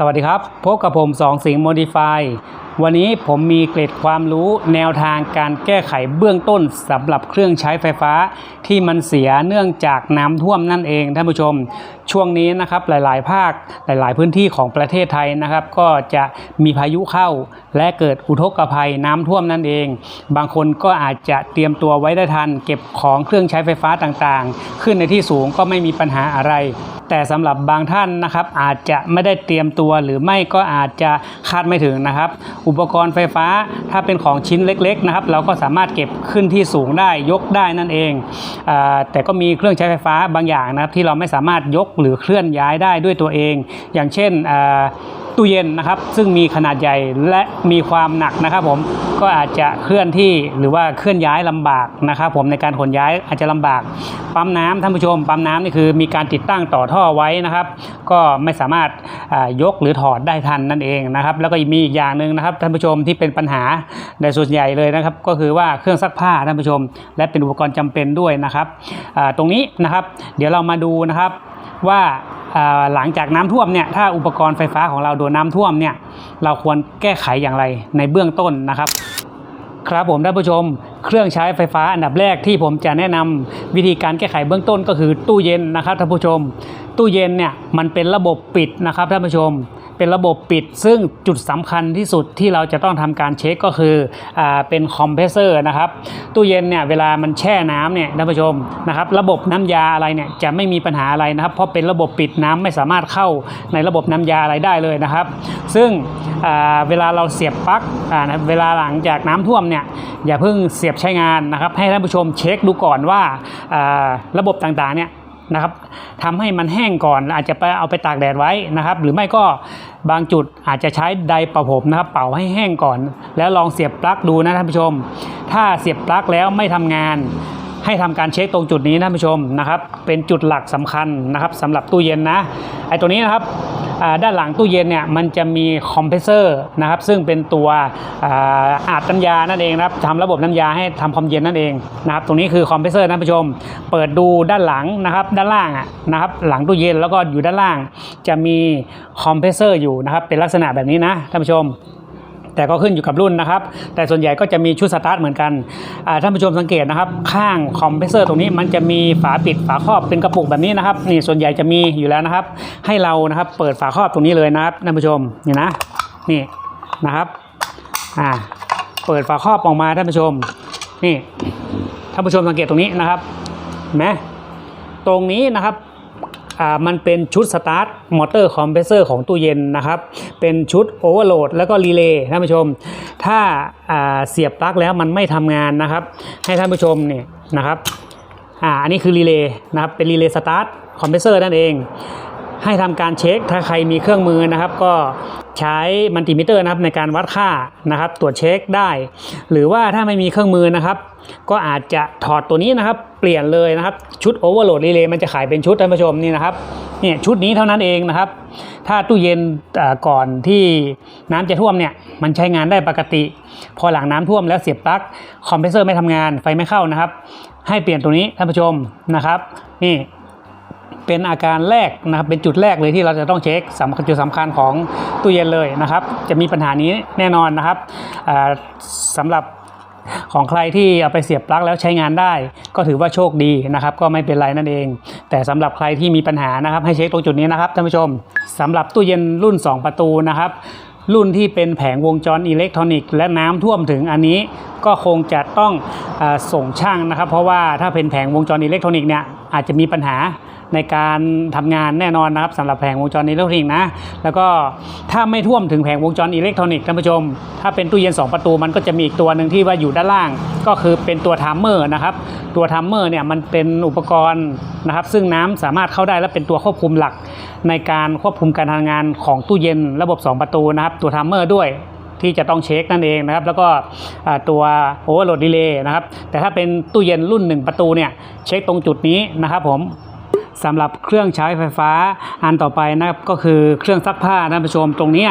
สวัสดีครับ พบกับผมสองสิงห์โมดิฟายวันนี้ผมมีเกร็ดความรู้แนวทางการแก้ไขเบื้องต้นสำหรับเครื่องใช้ไฟฟ้าที่มันเสียเนื่องจากน้ำท่วมนั่นเองท่านผู้ชม ช่วงนี้นะครับหลาย ๆ ภาคหลาย ๆ พื้นที่ของประเทศไทยนะครับ ก็จะมีพายุเข้า และเกิดอุทกภัยน้ำท่วมนั่นเอง บางคนก็อาจจะเตรียมตัวไว้ได้ทัน เก็บของเครื่องใช้ไฟฟ้าต่างๆ ขึ้นในที่สูงก็ไม่มีปัญหาอะไร แต่สำหรับบางท่านนะครับ อาจจะไม่ได้เตรียมตัวหรือไม่ก็อาจจะคาดไม่ถึงนะครับ อุปกรณ์ไฟฟ้าถ้าเป็นของชิ้นเล็ก ๆ นะครับ เราก็สามารถเก็บขึ้นที่สูงได้ยกได้นั่นเองอแต่ก็มีเครื่องใช้ไฟฟ้าบางอย่างนะครับที่เราไม่สามารถยกหรือเคลื่อนย้ายได้ด้วยตัวเอง อย่างเช่นตู้เย็นนะครับซึ่งมีขนาดใหญ่และมีความหนักนะครับผมก็อาจจะเคลื่อนที่หรือว่าเคลื่อนย้ายลำบากนะครับผมในการขนย้ายอาจจะลำบากปั๊มน้ำท่านผู้ชมปั๊มน้ำนี่คือมีการติดตั้งต่อท่อไว้นะครับ ก็ไม่สามารถยกหรือถอดได้ทันนั่นเองนะครับแล้วก็มีอีกอย่างหนึ่งนะครับท่านผู้ชมที่เป็นปัญหาในส่วนใหญ่เลยนะครับ ก็คือว่าเครื่องซักผ้าท่านผู้ชม และเป็นอุปกรณ์จำเป็นด้วยนะครับตรงนี้นะครับ เดี๋ยวเรามาดูนะครับ ว่าหลังจากน้ำท่วมเนี่ยถ้าอุปกรณ์ไฟฟ้าของเราโดนน้ำท่วมเนี่ยเราควรแก้ไขอย่างไรในเบื้องต้นนะครับครับผมท่านผู้ชม เครื่องใช้ไฟฟ้าอันดับแรกที่ผมจะแนะนำวิธีการแก้ไขเบื้องต้นก็คือตู้เย็นนะครับท่านผู้ชม ตู้เย็นเนี่ยมันเป็นระบบปิดนะครับท่านผู้ชม เป็นระบบปิด ซึ่งจุดสำคัญที่สุดที่เราจะต้องทำการเช็คก็คืออเป็นคอมเพรสเซอร์นะครับตู้เย็นเนี่ยเวลามันแช่น้ำเนี่ยท่านผู้ชมนะครับระบบน้ำยาอะไรเนี่ยจะไม่มีปัญหาอะไรนะครับ เพราะเป็นระบบปิดน้ำไม่สามารถเข้าในระบบน้ำยาอะไรได้เลยนะครับ ซึ่งเวลาเราเสียบปลั๊กเวลาหลังจากน้ำท่วมเนี่ยอย่าเพิ่งเสียบใช้งานนะครับ ให้ท่านผู้ชมเช็คดูก่อนว่าระบบต่างๆเนี่ย นะครับทำให้มันแห้งก่อนอาจจะไปเอาไปตากแดดไว้นะครับ หรือไม่ก็บางจุดอาจจะใช้ไดร์เป่าผมนะครับ เป่าให้แห้งก่อน แล้วลองเสียบปลั๊กดูนะท่านผู้ชม ถ้าเสียบปลั๊กแล้วไม่ทำงาน ให้ทำการเช็คตรงจุดนี้นะท่านผู้ชมนะครับ เป็นจุดหลักสำคัญนะครับสำหรับตู้เย็นนะไอ้ตัวนี้นะครับ ด้านหลังตู้เย็นเนี่ยมันจะมีคอมเพรสเซอร์นะครับซึ่งเป็นตัวอาบน้ำยานั่นเองนะครับทำระบบน้ำยาให้ทำความเย็นนั่นเองนะครับตรงนี้คือคอมเพรสเซอร์นะท่านผู้ชม เปิดดูด้านหลังนะครับด้านล่างนะครับหลังตู้เย็นแล้วก็อยู่ด้านล่าง จะมีคอมเพรสเซอร์อยู่นะครับเป็นลักษณะแบบนี้นะท่านผู้ชม แต่ก็ขึ้นอยู่กับรุ่นนะครับ แต่ส่วนใหญ่ก็จะมีชุดสตาร์ทเหมือนกันท่านผู้ชมสังเกตนะครับ ข้างคอมเพรสเซอร์ตรงนี้มันจะมีฝาปิดฝาครอบเป็นกระปุกแบบนี้นะครับนี่ส่วนใหญ่จะมีอยู่แล้วนะครับ ให้เรานะครับเปิดฝาครอบตรงนี้เลยนะครับท่านผู้ชมนี่นะนี่นะครับอ่าเปิดฝาครอบออกมาท่านผู้ชมนี่ท่านผู้ชมสังเกตตรงนี้นะครับเห็นไหมตรงนี้นะครับ มันเป็นชุดสตาร์ทมอเตอร์คอมเพรสเซอร์ของตู้เย็นนะครับ เป็นชุดโอเวอร์โหลดแล้วก็รีเลย์ท่านผู้ชม ถ้าเสียบปลั๊กแล้วมันไม่ทำงานนะครับ ให้ท่านผู้ชมเนี่ยนะครับอ่าอันนี้คือรีเลย์นะครับ เป็นรีเลย์สตาร์ทคอมเพรสเซอร์นั่นเอง ให้ทำการเช็ค ถ้าใครมีเครื่องมือนะครับ ก็ใช้มัลติมิเตอร์นะครับในการวัดค่านะครับ ตรวจเช็คได้ หรือว่าถ้าไม่มีเครื่องมือนะครับ ก็อาจจะถอดตัวนี้นะครับ เปลี่ยนเลยนะครับ ชุดโอเวอร์โหลดรีเลย์มันจะขายเป็นชุดท่านผู้ชมนี่นะครับเนี่ยชุดนี้เท่านั้นเองนะครับ ถ้าตู้เย็นก่อนที่น้ำจะท่วมเนี่ยมันใช้งานได้ปกติ พอหลังน้ำท่วมแล้วเสียบปลั๊กคอมเพรสเซอร์ไม่ทำงานไฟไม่เข้านะครับ ให้เปลี่ยนตัวนี้ท่านผู้ชมนะครับ นี่เป็นอาการแรกนะครับเป็นจุดแรกเลยที่เราจะต้องเช็คสำคัญจุดสำคัญของตู้เย็นเลยนะครับ จะมีปัญหานี้แน่นอนนะครับอ่าสำหรับ ของใครที่เอาไปเสียบปลั๊กแล้วใช้งานได้ ก็ถือว่าโชคดีนะครับ ก็ไม่เป็นไรนั่นเอง แต่สำหรับใครที่มีปัญหานะครับ ให้เช็คตรงจุดนี้นะครับท่านผู้ชมสำหรับตู้เย็นรุ่น 2 ประตูนะครับรุ่นที่เป็นแผงวงจรอิเล็กทรอนิกส์และน้ำท่วมถึงอันนี้ก็คงจะต้องอส่งช่างนะครับ เพราะว่าถ้าเป็นแผงวงจรอิเล็กทรอนิกส์เนี่ยอาจจะมีปัญหา ในการทำงานแน่นอนนะครับสำหรับแผงวงจรอิเล็กทรอนิกส์นะ แล้วก็ถ้าไม่ท่วมถึงแผงวงจรอิเล็กทรอนิกส์ท่านผู้ชม ถ้าเป็นตู้เย็น 2 ประตูมันก็จะมีอีกตัวหนึ่งที่ว่าอยู่ด้านล่าง ก็คือเป็นตัวทัมเมอร์นะครับ ตัวทัมเมอร์เนี่ยมันเป็นอุปกรณ์นะครับ ซึ่งน้ำสามารถเข้าได้และเป็นตัวควบคุมหลัก ในการควบคุมการทำงานของตู้เย็นระบบ 2 ประตูนะครับ ตัวทัมเมอร์ด้วยที่จะต้องเช็คนั่นเองนะครับ แล้วก็ตัวโอเวอร์โหลดดีเลย์นะครับ แต่ถ้าเป็นตู้เย็นรุ่น 1 ประตูเนี่ย เช็คตรงจุดนี้นะครับผม สำหรับเครื่องใช้ไฟฟ้าอันต่อไปนะครับก็คือเครื่องซักผ้าท่านผู้ชมตรงนี้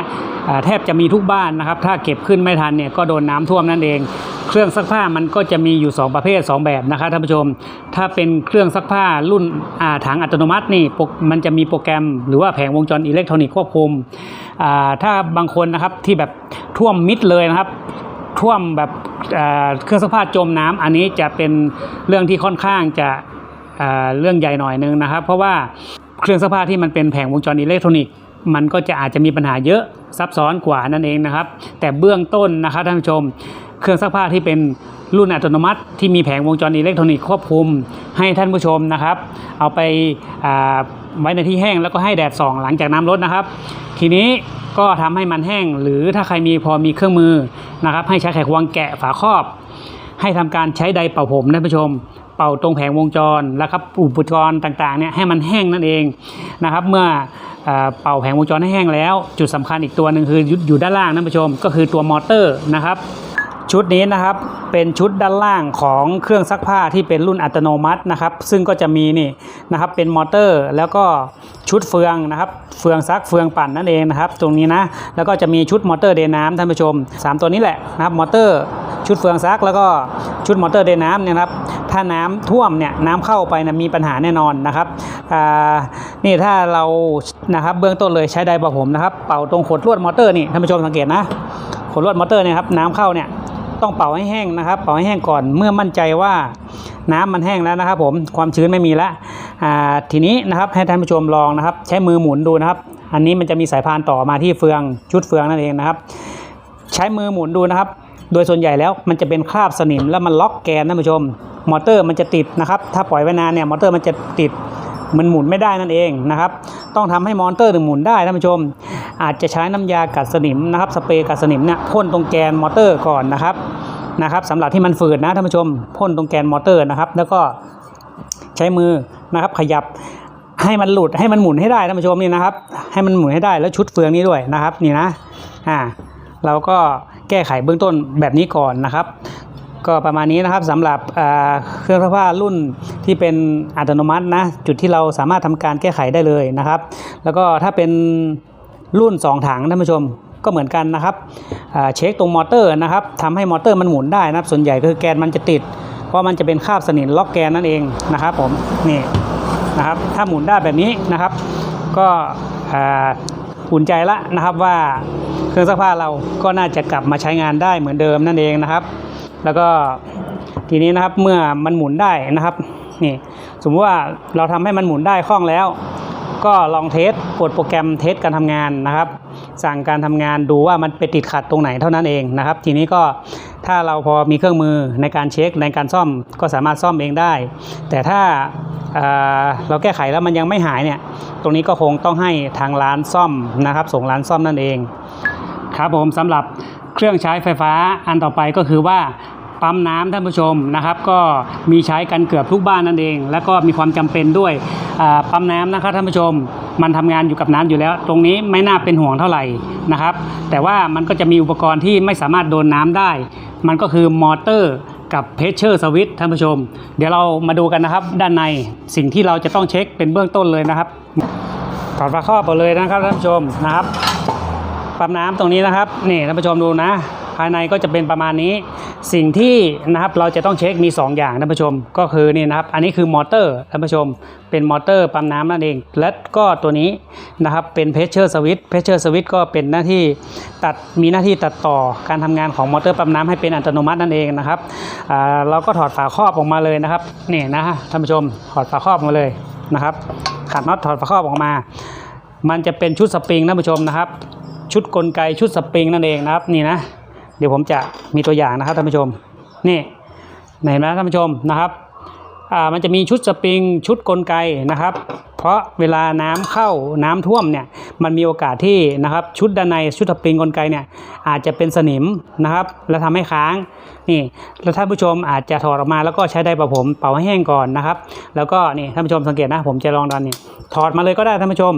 แทบจะมีทุกบ้านนะครับ ถ้าเก็บขึ้นไม่ทันเนี่ยก็โดนน้ำท่วมนั่นเอง เครื่องซักผ้ามันก็จะมีอยู่ 2 ประเภท 2 แบบนะครับท่านผู้ชม ถ้าเป็นเครื่องซักผ้ารุ่นถังอัตโนมัตินี่มันจะมีโปรแกรม หรือว่าแผงวงจรอิเล็กทรอนิกส์ควบคุมถ้าบางคนนะครับที่แบบท่วมมิดเลยนะครับท่วมแบบเอ่อเครื่องซักผ้าจมน้ำอันนี้จะเป็นเรื่องที่ค่อนข้างจะ เรื่องใหญ่หน่อยนึงนะครับ เพราะว่าเครื่องซักผ้าที่มันเป็นแผงวงจรอิเล็กทรอนิกส์มันก็จะอาจจะมีปัญหาเยอะซับซ้อนกว่านั่นเองนะครับ แต่เบื้องต้นนะครับท่านผู้ชม เครื่องซักผ้าที่เป็นรุ่นอัตโนมัติที่มีแผงวงจรอิเล็กทรอนิกส์ควบคุมให้ท่านผู้ชมนะครับ เอาไปไว้ในที่แห้งแล้วก็ให้แดดส่องหลังจากน้ำลดนะครับ ทีนี้ก็ทำให้มันแห้ง หรือถ้าใครมีพอมีเครื่องมือนะครับ ให้ใช้ไขควงแกะฝาครอบ ให้ทำการใช้ไดเป่าผมท่านผู้ชม เป่าตรงแผงวงจรนะครับอุปกรณ์ต่างๆเนี่ยให้มันแห้งนั่นเองนะครับ เมื่อเป่าแผงวงจรให้แห้งแล้ว จุดสำคัญอีกตัวหนึ่งคืออยู่ด้านล่างนะผู้ชม ก็คือตัวมอเตอร์นะครับ ชุดนี้นะครับเป็นชุดด้านล่างของเครื่องซักผ้าที่เป็นรุ่นอัตโนมัตินะครับ ซึ่งก็จะมีนี่นะครับเป็นมอเตอร์ แล้วก็ชุดเฟืองนะครับ เฟืองซักเฟืองปั่นนั่นเองนะครับ ตรงนี้นะแล้วก็จะมีชุดมอเตอร์เดน้ำท่านผู้ชม 3 ตัวนี้แหละนะครับมอเตอร์ชุดเฟืองซักแล้วก็ชุดมอเตอร์เดน้ำเนี่ยครับถ้าน้ำท่วมเนี่ยน้ำเข้าไปนะมีปัญหาแน่นอนนะครับอ่านี่ถ้าเรานะครับเบื้องต้นเลยใช้ไดเป่าผมนะครับ เป่าตรงขดลวดมอเตอร์นี่ท่านผู้ชมสังเกตนะขดลวดมอเตอร์เนี่ยครับน้ำเข้าเนี่ย ต้องเป่าให้แห้งนะครับ เป่าให้แห้งก่อนเมื่อมั่นใจว่าน้ำมันแห้งแล้วนะครับ ผมความชื้นไม่มีแล้วทีนี้นะครับให้ท่านผู้ชมลองนะครับ ใช้มือหมุนดูนะครับ อันนี้มันจะมีสายพานต่อมาที่เฟืองชุดเฟืองนั่นเองนะครับ ใช้มือหมุนดูนะครับ โดยส่วนใหญ่แล้วมันจะเป็นคราบสนิมแล้วมันล็อกแกนท่านผู้ชม มอเตอร์มันจะติดนะครับ ถ้าปล่อยไว้นานเนี่ยมอเตอร์มันจะติดมันหมุนไม่ได้นั่นเองนะครับ ต้องทำให้มอเตอร์ถึงหมุนได้ท่านผู้ชม อาจจะใช้น้ำยากัดสนิมนะครับสเปรย์กัดสนิมเนี่ยพ่นตรงแกนมอเตอร์ก่อนนะครับนะครับสำหรับที่มันฝืดนะท่านผู้ชมพ่นตรงแกนมอเตอร์นะครับ แล้วก็ใช้มือนะครับขยับให้มันหลุดให้มันหมุนให้ได้ท่านผู้ชมนี่นะครับ ให้มันหมุนให้ได้แล้วชุดเฟืองนี้ด้วยนะครับนี่นะอ่าเราก็แก้ไขเบื้องต้นแบบนี้ก่อนนะครับ ก็ประมาณนี้นะครับสำหรับเครื่องซักผ้ารุ่นที่เป็นอัตโนมัตินะจุดที่เราสามารถทำการแก้ไขได้เลยนะครับ แล้วก็ถ้าเป็น รุ่น 2 ถังท่านผู้ชมก็เหมือนกันนะครับเช็คตรงมอเตอร์นะครับทำให้มอเตอร์มันหมุนได้นะครับส่วนใหญ่คือแกนมันจะติด เพราะมันจะเป็นคาบสนิมล็อกแกนนั่นเองนะครับผมนี่นะครับถ้าหมุนได้แบบนี้นะครับ ก็อุ่นใจละนะครับว่าเครื่องซักผ้าเราก็น่าจะกลับมาใช้งานได้เหมือนเดิมนั่นเองนะครับ แล้วก็ทีนี้นะครับเมื่อมันหมุนได้นะครับนี่สมมติว่าเราทำให้มันหมุนได้คล่องแล้ว ก็ลองเทสกดโปรแกรมเทสการทำงานนะครับ สั่งการทำงานดูว่ามันไปติดขัดตรงไหนเท่านั้นเองนะครับ ทีนี้ก็ถ้าเราพอมีเครื่องมือในการเช็คในการซ่อมก็สามารถซ่อมเองได้ แต่ถ้าเเราแก้ไขแล้วมันยังไม่หายเนี่ยตรงนี้ก็คงต้องให้ทางร้านซ่อมนะครับ ส่งร้านซ่อมนั่นเอง ครับผมสำหรับเครื่องใช้ไฟฟ้าอันต่อไปก็คือว่า ปั๊มน้ำท่านผู้ชมนะครับ ก็มีใช้กันเกือบทุกบ้านนั่นเอง แล้วก็มีความจำเป็นด้วยอ่าปั๊มน้ำนะครับท่านผู้ชม มันทำงานอยู่กับน้ำอยู่แล้ว ตรงนี้ไม่น่าเป็นห่วงเท่าไหร่นะครับ แต่ว่ามันก็จะมีอุปกรณ์ที่ไม่สามารถโดนน้ำได้ มันก็คือมอเตอร์กับเพชเชอร์สวิตท่านผู้ชม เดี๋ยวเรามาดูกันนะครับ ด้านในสิ่งที่เราจะต้องเช็คเป็นเบื้องต้นเลยนะครับถอดฝาครอบออกเลยนะครับท่านผู้ชมนะครับ ปั๊มน้ำตรงนี้นะครับ นี่ท่านผู้ชมดูนะ ภายในก็จะเป็นประมาณนี้ สิ่งที่นะครับเราจะต้องเช็คมี 2 อย่างท่านผู้ชม ก็คือนี่นะครับ อันนี้คือมอเตอร์ท่านผู้ชม เป็นมอเตอร์ปั๊มน้ำนั่นเอง และก็ตัวนี้นะครับเป็นเพชเชอร์สวิตเพชเชอร์สวิตก็เป็นหน้าที่ตัดมีหน้าที่ตัดต่อการทำงานของมอเตอร์ปั๊มน้ำให้เป็นอัตโนมัตินั่นเองนะครับเราก็ถอดฝาครอบออกมาเลยนะครับนี่นะท่านผู้ชมถอดฝาครอบมาเลยนะครับขัดน็อตถอดฝาครอบออกมา มันจะเป็นชุดสปริงท่านผู้ชมนะครับ ชุดกลไกชุดสปริงนั่นเองนะครับนี่นะ เดี๋ยวผมจะมีตัวอย่างนะครับท่านผู้ชมนี่เห็นไหมท่านผู้ชมนะครับอ่ามันจะมีชุดสปริงชุดกลไกนะครับ เพราะเวลาน้ำเข้าน้ำท่วมเนี่ยมันมีโอกาสที่นะครับชุดด้านในชุดสปริงกลไกเนี่ยอาจจะเป็นสนิมนะครับ แล้วทำให้ค้างนี่แล้วท่านผู้ชมอาจจะถอดออกมาแล้วก็ใช้ได้ประผมเป่าให้แห้งก่อนนะครับ แล้วก็นี่ท่านผู้ชมสังเกตนะผมจะลองดันนี่ถอดมาเลยก็ได้ท่านผู้ชม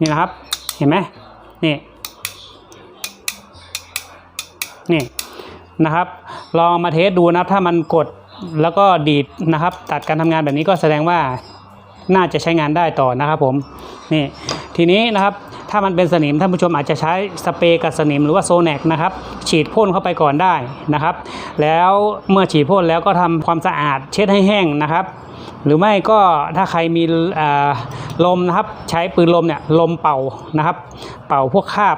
นี่นะครับ เห็นไหมนี่ นี่นะครับ ลองมาเทสดูนะครับถ้ามันกดแล้วก็ดีดนะครับ ตัดการทำงานแบบนี้ก็แสดงว่าน่าจะใช้งานได้ต่อนะครับผมนี่ทีนี้นะครับถ้ามันเป็นสนิมท่านผู้ชมอาจจะใช้สเปรย์กับสนิมหรือว่าโซแนกนะครับฉีดพ่นเข้าไปก่อนได้นะครับ แล้วเมื่อฉีดพ่นแล้วก็ทำความสะอาดเช็ดให้แห้งนะครับ หรือไม่ก็ถ้าใครมีลมนะครับ ใช้ปืนลมเนี่ยลมเป่านะครับ เป่าพวกคราบ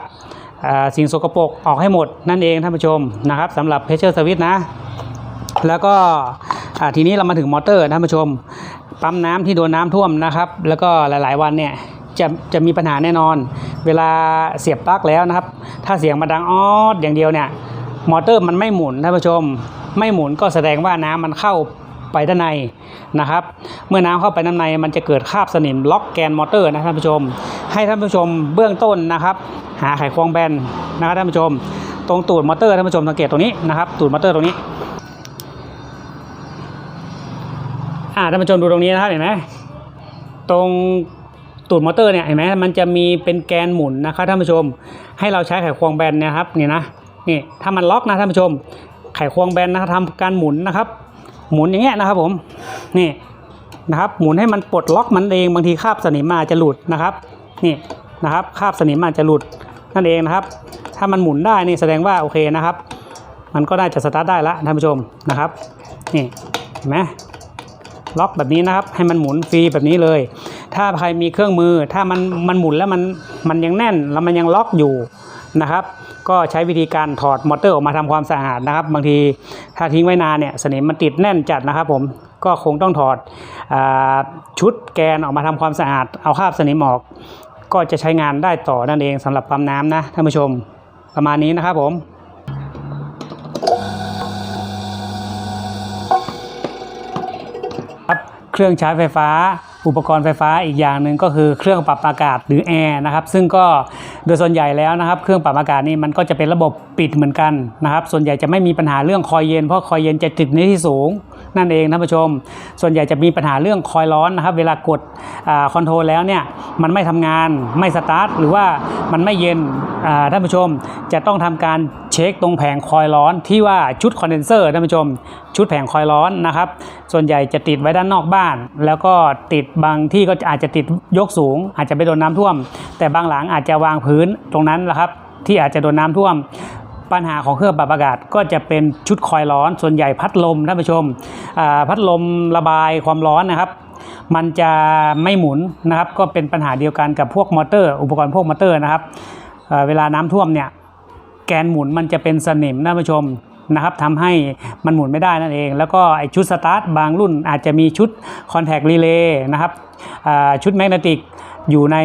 สิ่งสกปรกออกให้หมดนั่นเองท่านผู้ชมนะครับสำหรับเพชเชอร์สวิตนะแล้วก็ทีนี้เรามาถึงมอเตอร์ท่านผู้ชม ปั๊มน้ำที่โดนน้ำท่วมนะครับ แล้วก็หลาย ๆ วันเนี่ยจะจะมีปัญหาแน่นอน เวลาเสียบปลั๊กแล้วนะครับ ถ้าเสียงมาดังออดอย่างเดียวเนี่ยมอเตอร์มันไม่หมุนท่านผู้ชม ไม่หมุนก็แสดงว่าน้ำมันเข้า ไปด้านในนะครับ เมื่อน้ำเข้าไปด้านในมันจะเกิดคราบสนิมล็อกแกนมอเตอร์นะท่านผู้ชม ให้ท่านผู้ชมเบื้องต้นนะครับ หาไขควงแบนนะครับท่านผู้ชม ตรงตูดมอเตอร์ท่านผู้ชมสังเกตตรงนี้นะครับ ตูดมอเตอร์ตรงนี้อ่าท่านผู้ชมดูตรงนี้นะครับเห็นไหมตรงตูดมอเตอร์เนี่ยเห็นไหมมันจะมีเป็นแกนหมุนนะครับท่านผู้ชม ให้เราใช้ไขควงแบนเนะครับนี่นะนี่ถ้ามันล็อกนะท่านผู้ชมไขควงแบนนะครับทำการหมุนนะครับ หมุนอย่างเงี้ยนะครับผมนี่นะครับ หมุนให้มันปลดล็อกมันเองบางทีคาบสนิมมาจะหลุดนะครับนี่นะครับคาบสนิมอาจะหลุดนั่นเองนะครับ ถ้ามันหมุนได้นี่แสดงว่าโอเคนะครับ มันก็น่าจะสตาร์ทได้ละท่านผู้ชมนะครับนี่เห็นไหมล็อกแบบนี้นะครับ ให้มันหมุนฟรีแบบนี้เลย ถ้าใครมีเครื่องมือ ถ้ามันมันหมุนแล้วมันมันยังแน่นแล้วมันยังล็อกอยู่นะครับ ก็ใช้วิธีการถอดมอเตอร์ออกมาทำความสะอาดนะครับ บางทีถ้าทิ้งไว้นานเนี่ยสนิมมันติดแน่นจัดนะครับผมก็คงต้องถอดอชุดแกนออกมาทำความสะอาด เอาคราบสนิมออก ก็จะใช้งานได้ต่อนั่นเองสำหรับปั๊มน้ำนะท่านผู้ชมประมาณนี้นะครับผมครับเครื่องใช้ไฟฟ้า อุปกรณ์ไฟฟ้าอีกอย่างหนึ่งก็คือเครื่องปรับอากาศหรือแอร์นะครับซึ่งก็โดยส่วนใหญ่แล้วนะครับ เครื่องปรับอากาศนี่มันก็จะเป็นระบบปิดเหมือนกันนะครับ ส่วนใหญ่จะไม่มีปัญหาเรื่องคอยเย็นเพราะคอยเย็นจะติดในที่สูง นั่นเองท่านผู้ชม ส่วนใหญ่จะมีปัญหาเรื่องคอยร้อนนะครับ เวลากดคอนโทรลแล้วเนี่ยมันไม่ทำงานไม่สตาร์ทหรือว่ามันไม่เย็นท่านผู้ชมจะต้องทำการเช็คตรงแผงคอยร้อนที่ว่าชุดคอนเดนเซอร์ท่านผู้ชม ชุดแผงคอยร้อนนะครับ ส่วนใหญ่จะติดไว้ด้านนอกบ้าน แล้วก็ติดบางที่ก็อาจจะติดยกสูง อาจจะไปโดนน้ำท่วม แต่บางหลังอาจจะวางพื้นตรงนั้นแหละครับที่อาจจะโดนน้ำท่วม ปัญหาของเครื่องปรับอากาศก็จะเป็นชุดคอยร้อน ส่วนใหญ่พัดลมท่านผู้ชมพัดลมระบายความร้อนนะครับ มันจะไม่หมุนนะครับ ก็เป็นปัญหาเดียวกันกับพวกมอเตอร์ อุปกรณ์พวกมอเตอร์นะครับเเวลาน้ำท่วมเนี่ยแกนหมุนมันจะเป็นสนิมท่านผู้ชมนะครับทำให้มันหมุนไม่ได้นั่นเอง แล้วก็ไอชุดสตาร์ทบางรุ่นอาจจะมีชุดคอนแทครีเลย์นะครับชุดแมกเนติก อยู่ใน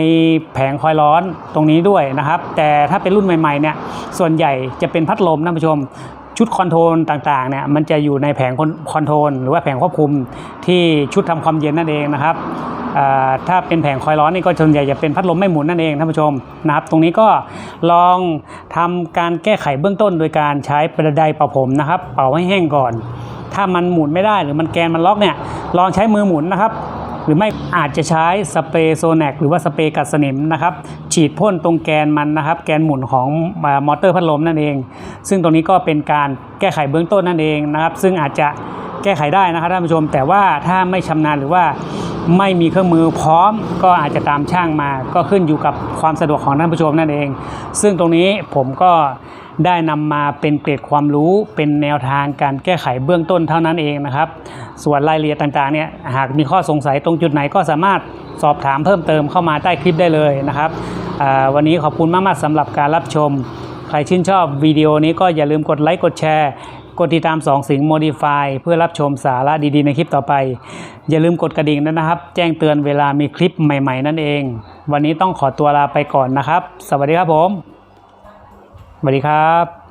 แผงคอยร้อนตรงนี้ด้วยนะครับ แต่ถ้าเป็นรุ่นใหม่ๆเนี่ยส่วนใหญ่จะเป็นพัดลมท่านผู้ชมชุดคอนโทรลต่างๆเนี่ยมันจะอยู่ในแผงคอนโทรลหรือว่าแผงควบคุมที่ชุดทำความเย็นนั่นเองนะครับถ้าเป็นแผงคอยร้อนนี่ก็ส่วนใหญ่จะเป็นพัดลมไม่หมุนนั่นเองท่านผู้ชมนะครับ ตรงนี้ก็ลองทำการแก้ไขเบื้องต้น โดยการใช้ประไดเป่าผมนะครับ เป่าให้แห้งก่อน ถ้ามันหมุนไม่ได้หรือมันแกนมันล็อกเนี่ยลองใช้มือหมุนนะครับ หรือไม่อาจจะใช้สเปรย์โซแนกหรือว่าสเปรย์กัดสนิมนะครับฉีดพ่นตรงแกนมันนะครับ แกนหมุนของมอเตอร์พัดลมนั่นเอง ซึ่งตรงนี้ก็เป็นการแก้ไขเบื้องต้นนั่นเองนะครับ ซึ่งอาจจะแก้ไขได้นะครับท่านผู้ชม แต่ว่าถ้าไม่ชำนาญหรือว่าไม่มีเครื่องมือพร้อมก็อาจจะตามช่างมา ก็ขึ้นอยู่กับความสะดวกของท่านผู้ชมนั่นเอง ซึ่งตรงนี้ผมก็ได้นำมาเป็นเกร็ดความรู้เป็นแนวทางการแก้ไขเบื้องต้นเท่านั้นเองนะครับ ส่วนรายละเอียดต่างๆเนี่ยหากมีข้อสงสัยตรงจุดไหนก็สามารถสอบถามเพิ่มเติมเข้ามาใต้คลิปได้เลยนะครับวันนี้ขอบคุณมากๆสำหรับการรับชม ใครชื่นชอบวิดีโอนี้ก็อย่าลืมกดไลค์กดแชร์ กดติดตาม2สิง Modify เพื่อรับชมสาระดีๆ ในคลิปต่อไป อย่าลืมกดกระดิ่งด้วยนะครับ แจ้งเตือนเวลามีคลิปใหม่ ๆ นั่นเอง วันนี้ต้องขอตัวลาไปก่อนนะครับ สวัสดีครับผมสวัสดีครับ